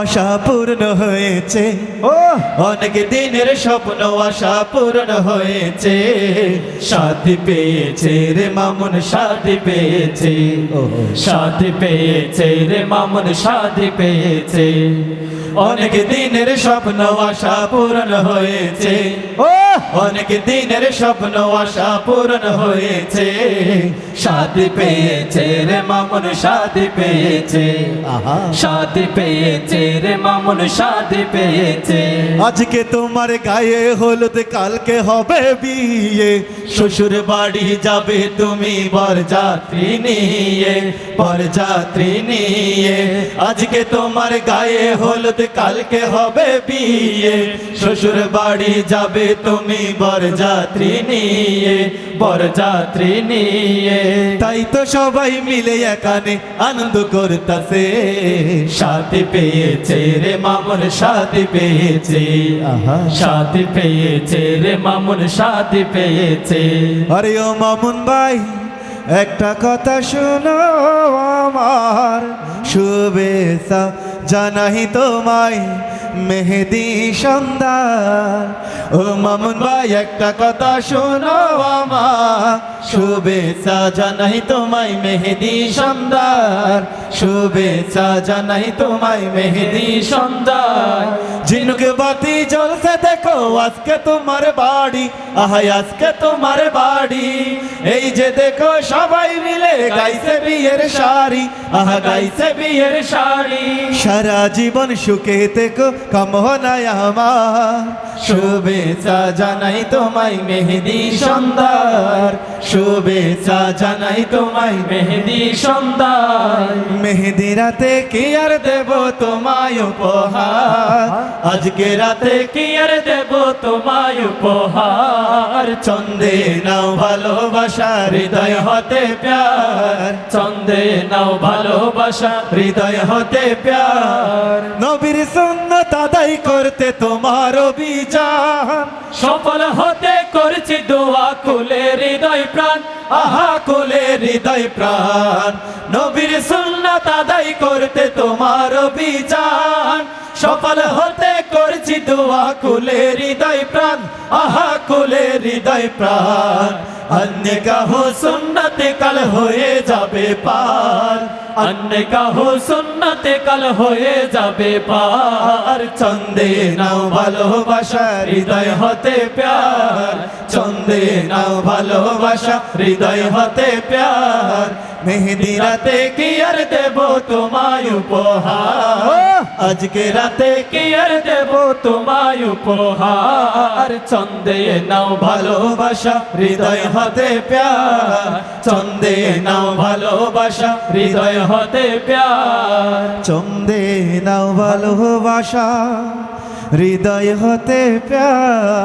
আশা পূর্ণ হয়েছে। ও! অনেক দিনের স্বপ্ন আশা পূর্ণ হয়েছে। সাথী পেয়েছে রে মামুন সাথী পেয়েছে। ও। সাথী পেয়েছে রে মামুন সাথী পেয়েছে। অনেক দিনের স্বপ্ন আশা পূর্ণ হয়েছে। ও! অনেক দিনের স্বপ্ন আশা পূরণ হয়েছে। সাথী পেয়েছে রে মামুন সাথী পেয়েছে। আহা। সাথী পেয়েছে রে মামুন সাথী পেয়েছে। আজকে তোমার গায়ে হলুদ কালকে হবে বিয়ে। শ্বশুর বাড়ি যাবে তুমি বরযাত্রী নিয়ে। বরযাত্রী নিয়ে। আজকে তোমার গায়ে হলুদ কালকে হবে বিয়ে। শ্বশুর বাড়ি যাবে তুমি বরযাত্রী নিয়ে বরযাত্রী নিয়ে। তাই তো সবাই মিলে এখানে আনন্দ করতাছে। সাথী পেয়েছে রে মামুন সাথী পেয়েছে। আহা। সাথী পেয়েছে রে মামুন সাথী পেয়েছে। আরে ও মামুন ভাই। একটা কথা শুনো আমার শুভেচ্ছা জানাই তোমায় মেহেদি সন্ধ্যা। ও মামুন ভাই, একটা কথা শোনো আমার শুভেচ্ছা জানাই তোমায় মেহেদি সন্ধ্যার। শুভেচ্ছা জানাই তোমায় মেহেদি সন্ধ্যার। ঝিনুক বাতি জ্বলছে দেখো, আজকে তোমার বাড়ি। আহাই আজকে তোমার বাড়ি। এই যে দেখো সবাই মিলে গাইছে বিয়ের শাড়ি আহা গাইছে বিয়ের শাড়ি। সারা জীবন সুখে থেকো কামনায় আমার। শুভেচ্ছা জানাই তোমায় মেহেদি সন্ধ্যার শুভেচ্ছা জানাই তোমায় মেহেদি সন্ধ্যার মেহেদি রাতে কি আর দেব তোমায় উপহার? আজকে রাতে কি আর দেব তোমায় উপহার? চন্দে নাও ভালোবাসা হৃদয় হতে প্যার। চন্দে নাও ভালোবাসা হৃদয় হতে প্যার। নবীর সুন্নত আদায় করতে তোমার অভিযান। সফল হতে করছি দোয়া কুলে হৃদয় প্রাণ, আহা কোলে হৃদয় প্রাণ। নবীর সুন্নাত আদায় করতে তোমার বিচার সফল হতে করছি দোয়া, কোলে হৃদয় প্রাণ, আহা কোলে হৃদয় প্রাণ। অন্য কাহো সুন্নতে কাল হয়ে যাবে পার। অন্য কাহো সুন্নতে কাল হয়ে যাবে পার। চন্দে নাও ভালোবাসা হৃদয় হতে প্যার। চন্দে নাও ভালোবাসা হৃদয় হতে প্যার। মেহেদি রাতে কি আর দেব তোমায় উপহার? আজকে রাতে কি আর দেব তোমায় উপহার? চন্দে নাও ভালোবাসা, হৃদয় হতে প্যার। চন্দে নাও ভালোবাসা, হৃদয় হতে প্যার। চন্দে নাও ভালোবাসা, হৃদয় হতে প্যার।